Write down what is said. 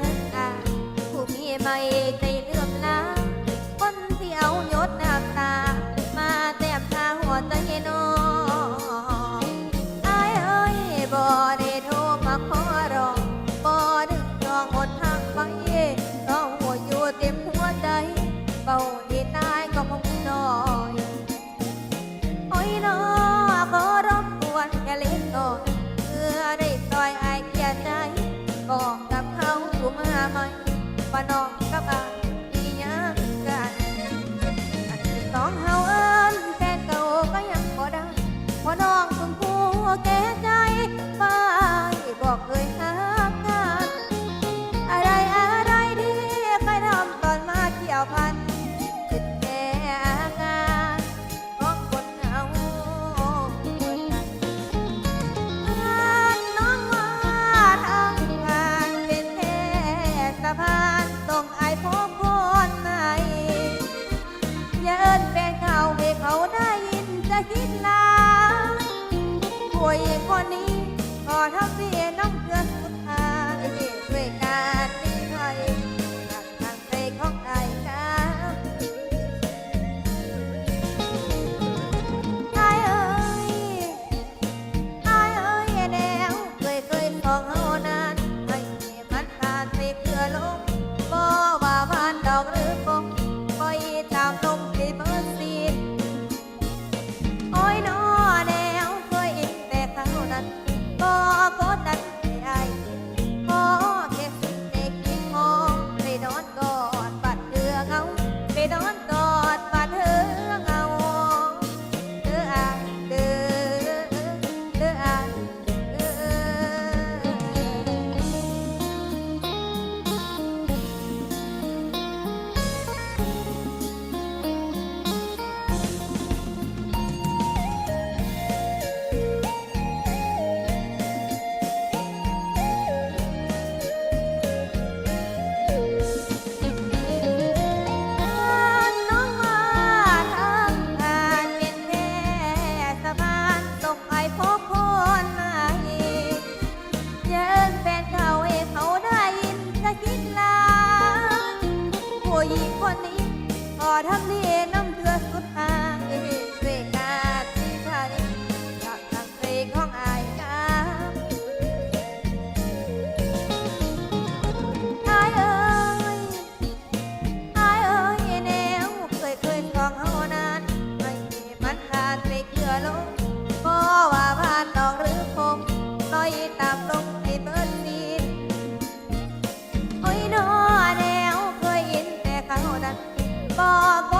water. เมื่อไม่ว่าน้องานอกหรือคงน้อยตามลงให้เบิดซีนโอ้ยนอแนวเคยยินแต่เขาดันบอก